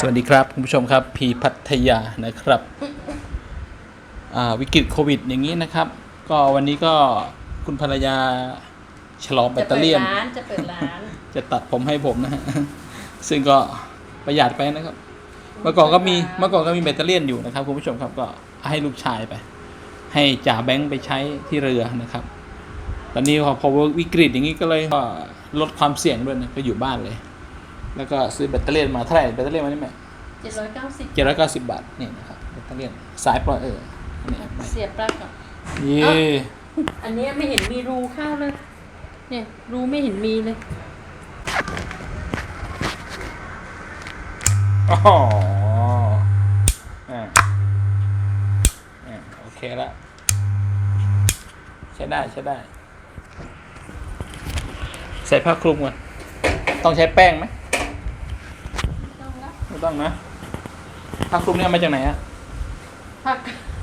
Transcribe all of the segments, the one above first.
สวัสดีครับคุณผู้ชมครับพีพัทยานะครับอ่าวิกฤตโควิด อย่างนี้นะครับ ก็วันนี้ก็คุณภรรยาฉลองแบตเตอรี่ยนจะเปิดร้านจะเปิดร้าน จะตัดผมให้ผมนะฮะซึ่งก็ประหยัดไปนะครับ เมื่อก่อนก็มีเมื่อก่อนก็มีแบตเตอรี่ยนอยู่นะครับคุณผู้ชมครับก็ให้ลูกชายไป ให้จ่าแบงค์ไปใช้ที่เรือนะครับ ตอนนี้พอพอวิกฤตอย่างนี้ก็เลยก็ลดความเสี่ยงด้วยนะก็อยู่บ้านเลย แล้วก็ซื้อแบตเตอรี่ยนมาเท่าไหร่แบตเตอรี่ยนมานี่แม่เจ็ดร้อยเก้าสิบเจ็ดร้อยเก้าสิบบาทนี่นะครับแบตเตอรี่ยนสายปล่อยเออนี่เสียบปลั๊กอะเย่อันเนี้ยไม่เห็นมีรูเข้าเลย เนี่ยรูไม่เห็นมีเลยอ๋ออ่าอ่าโอเคละใช้ได้ใช้ได้ ใส่ผ้าคลุมก่อนต้องใช้แป้งไหมต้องละ ไม่ต้องนะผ้าคลุมเนี่ยเอามาจากไหนอะพัก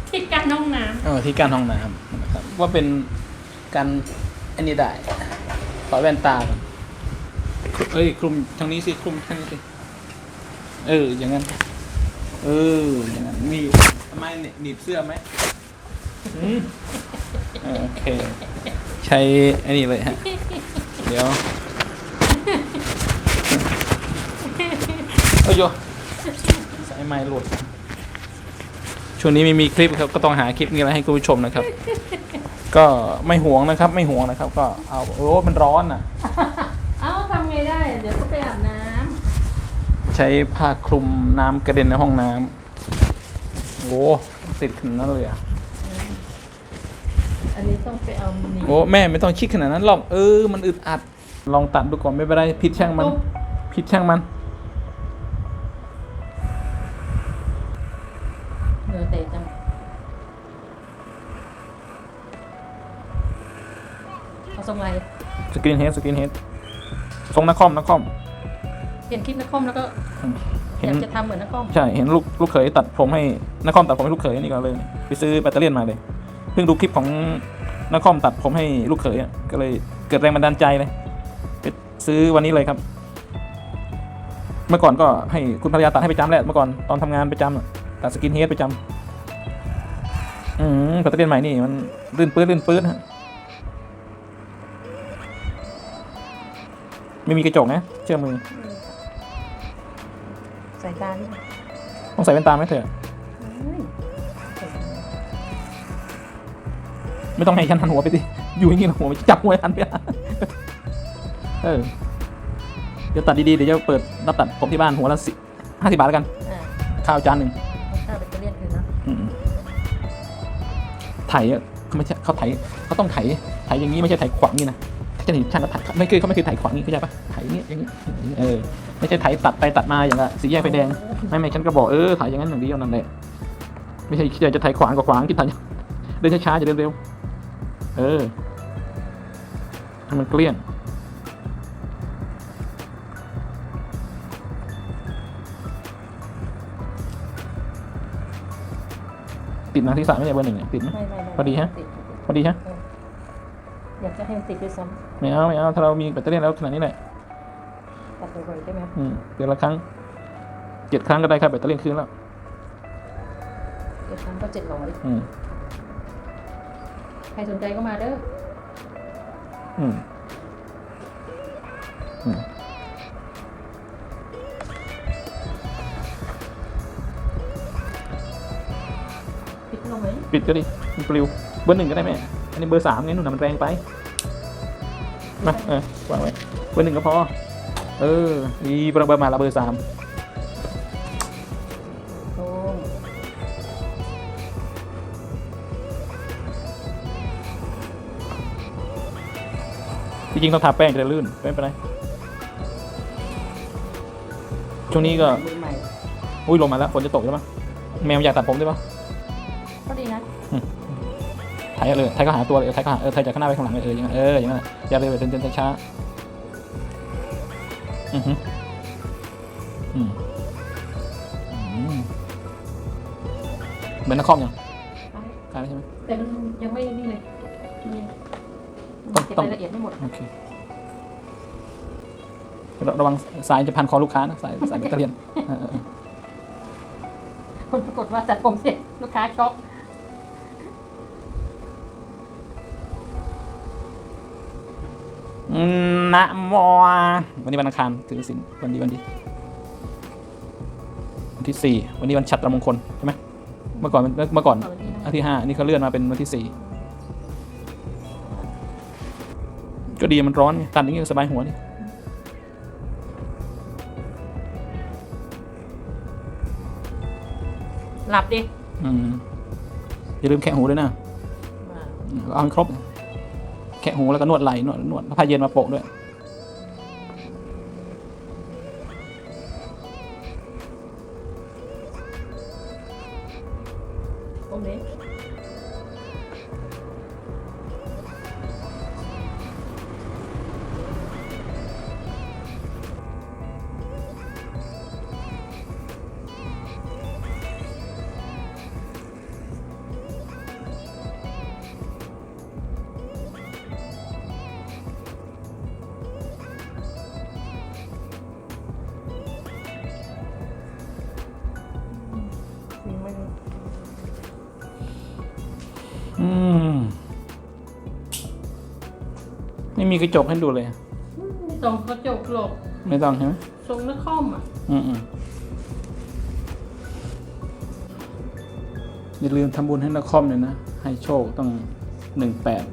ที่กั้นห้องน้เออที่การห้องน้ำนะครับว่าเป็นการอันนี้ได้ขอแว่นตาก่อนเอ้ยคลุมทางนี้สิคลุมทางนี้สิเอออย่างนั้นเอออย่างนั้นมีทำไมเนี่ยหนีบเสื้อไหมอืมเออโอเค ใช้อันนี้เลยฮะ เดี๋ยว เอ้ยโยสายไม้หลุด ช่วงนี้ไม่มีคลิปครับ ก็ต้องหาคลิปนี้มาให้คุณผู้ชมนะครับ ก็ไม่ห่วงนะครับ ไม่ห่วงนะครับ ก็เอาโอ้มันร้อนอะำเอ้าทำไงได้ เดี๋ยวก็ไปอาบน้ใช้ผ้าคลุมน้ำกระเด็นในห้องน้ำโอ้ติดขนาดนั้นเลยอะำอันนี้ต้องไปเอาหนีบโอ้แม่ไม่ต้องชิดขนาดนั้นหรอกเออมันอึดอัด ลองตัดดูก่อนไม่เป็นไรพิดช่างมัน พิดช่างมันเหนือเตะจังเอาทรงอะไร สกินเฮดสกินเฮดทรงนักคอมนักคอม เห็นคลิปนักคอมแล้วก็เห็อนยากจะทำเหมือนนักคอมใช่เห็นลูกลูกเขยตัดผมให้นักคอมตัดผมให้ลูกเขยนี่ก็เลยไปซื้อแบตเตอรี่ยนมาเลยเพิ่งดูคลิปของนักคอมตัดผมให้ลูกเขยอะก็เลยเกิดแรงบันดาลใจเลยไปซื้อวันนี้เลยครับ เมื่อก่อนก็ให้คุณภรรยาตัดให้ประจำแหละเมื่อก่อนตอนทำงานประจำอะตัดสกินเฮดประจำอืมแบตเตอรี่ยนใหม่นี่มันลื่นปื้ดลื่นปื้ดฮะ ไม่มีกระจกนะ เชื่อมือสายตานี่ต้องใส่แว่นตาไหมเถอะเฮ้ยไม่ต้องให้ฉันหันหัวไปดิอยู่อย่างนี้หัวมันจะจับหัวหันไปหาเออเดี๋ยวตัดดีๆเดี๋ยวจะเปิดรับตัดผมที่บ้านหัวละสิห้าสิบบาทแล้วกัน อ่าข้าวจานหนึ่งเอาข้าวแบตเตอรี่คืนนะอืมไถอะเขาไม่ใช่เขาไถเขาต้องไถไถอย่างนี้ไม่ใช่ไถขวางนี่นะ ถ้าจะเห็นช่างก็ไถไม่เคยเขาไม่เคยไถขวางนี่เข้าใจปะไถอย่างนี้อย่างนี้อย่างนี้เออไม่ใช่ไถตัดไปตัดมาอย่างละสีแยกไฟแดงไม่ไม่ฉันก็บอกเออไถอย่างนั้นอย่างเดียวนั่นแหละไม่ใช่คิดจะไถขวางก็ขวางคิดไถเดินช้าๆจะเดินเร็วเออให้มันเกลี้ยงติดนะที่สามไม่ใช่เบอร์หนึ่งเนี่ยติดไหมไม่ไม่ไม่พอดีฮะติพอดีฮะ อยากจะให้มันติดด้วยซ้ไม่เอาไม่เอาถ้าเรามีแบตเตอรี่แล้วขนาดนี้แหละำตัดบ่อยๆได้ไหมครับอืมเดือนละครั้งเจ็ดครั้งก็ได้ครับแบตเตอรี่คืนแล้วเดี๋ยวครั้งก็เจ็ดร้อยอืมใครสนใจก็มาเด้ออืมอืมปิดลงไหมปิดก็ดิมันปลิวเบอร์หนึ่งก็ได้ไหมอันนี้เบอร์สามไงนู่นน่ะมันแรงไป มาเออวางไว้เบอร์หนึ่งก็พอ เออนี่เบอร์เบอร์มาละเบอร์สามโอ้จริงๆต้องทาแป้งจะได้ลื่นไม่เป็นไรช่วงนี้ก็ มือใหม่ อุ้ยลงมาแล้วฝนจะตกใช่ไหมแมวอยากตัดผมได้ปะก็ดีนะ ไทยเลยไทยก็หาตัวเลยไทยก็หาเออไทยจากข้างหน้าไปข้างหลังเลยเอออย่างนั้นเอออย่างนั้นน่ะอย่าเร็วเดินเดินช้าๆอือฮึอืมอืมเหมือนนักคอมยังกลายแล้วใช่ไหมแต่มันยังไม่นี่เลยนี่ต้องเก็บต้องรายละเอียดไม่หมดโอเคระระวังสายจะพันคอลูกค้านะสายสายแบตเตอรี่ยนเออเออเออผลปรากฏว่าจัดผมเสร็จลูกค้าช็อก นะมอวันนี้วันอังคารถือสินวันดีวันดี วันที่สี่วันนี้วันฉัตรมงคลใช่ไหมเมื่อก่อนเมื่อก่อนต่อวันนี้นะอันที่ห้านี่เขาเลื่อนมาเป็นวันที่สี่ก็ดีมันร้อนไงตัดอย่างนี้ก็สบายหัวนี่หลับดิ อืมอย่าลืมแคะหูด้วยนะ เอาให้ครบ แคะหูแล้วก็นวดไหล่นวดนวดแล้วผ้าเย็นมาโปะด้วย อืมไม่มีกระจกให้ดูเลย ไม่ต้องกระจกหรอกไม่ต้องใช่ไหมทรงนักคอมอะ อืมอืมอย่าลืมทำบุญให้นักคอมเลยนะ ให้โชคต้องหนึ่งแปด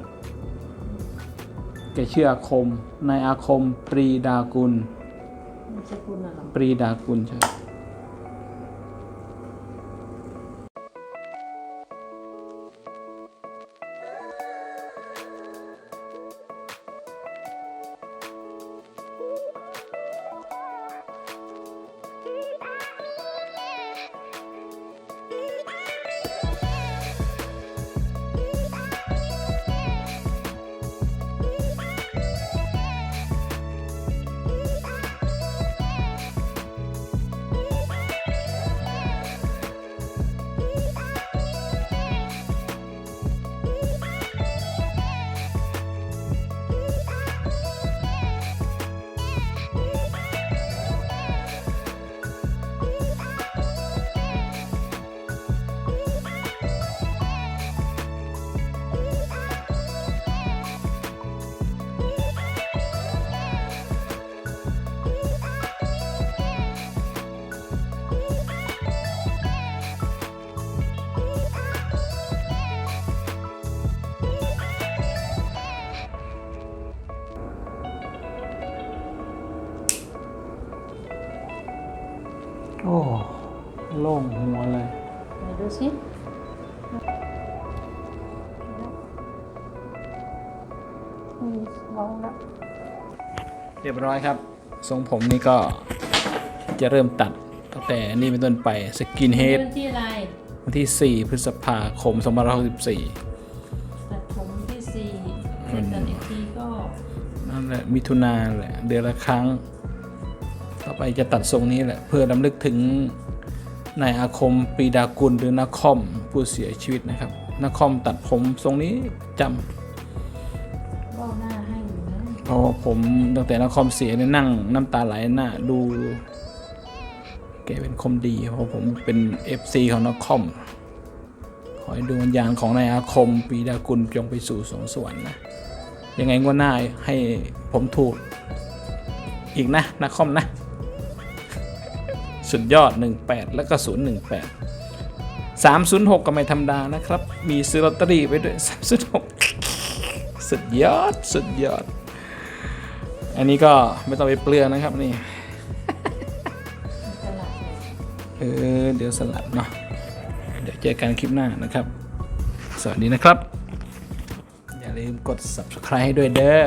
แกชื่ออาคมนายอาคม ปรีดากุลมันสกุลอะไร ปรีดากุลใช่ โล่งหัวเลยไหนดูสิอืมลองแล้วเรียบร้อยครับ ทรงผมนี่ก็จะเริ่มตัดตั้งแต่นี่เป็นต้นไปสกินเฮดวันที่อะไรวันที่ 4 พฤษภาคม2564ตัดผมที่สี่เสร็จตัดอีกทีก็ นั่นแหละมิถุนาแหละ เดือนละครั้ง ต่อไปจะตัดทรงนี้แหละ เพื่อรำลึกถึง นายอาคมปรีดากุลหรือนาคอมผู้เสียชีวิตนะครับนาคอมตัดผมทรงนี้จำเบ้าหน้าให้อยู่นะเพราะว่าผมตั้งแต่นาคอมเสียเนี่ยนั่งน้ำตาไหลหน้าดูแกเป็นคมดีเพราะผมเป็น FC ของนาคอมขอให้ดวงวิญญาณของนายอาคมปรีดากุลจงไปสู่สวงสวรรค์นะยังไงงว่าหน้าให้ผมถูกอีกนะนาคอมนะ สุดยอด 18 แล้วก็ 018 306 ก็ไม่ธรรมดานะครับ มีซื้อลอตเตอรี่ไปด้วย 306 สุดยอด สุดยอด อันนี้ก็ไม่ต้องไปเปลืองนะครับนี่ตลาดเลยเออ เดี๋ยวสลัดเนาะ เดี๋ยวเจอกันคลิปหน้านะครับ สวัสดีนะครับ อย่าลืมกด subscribe ให้ด้วยเด้อ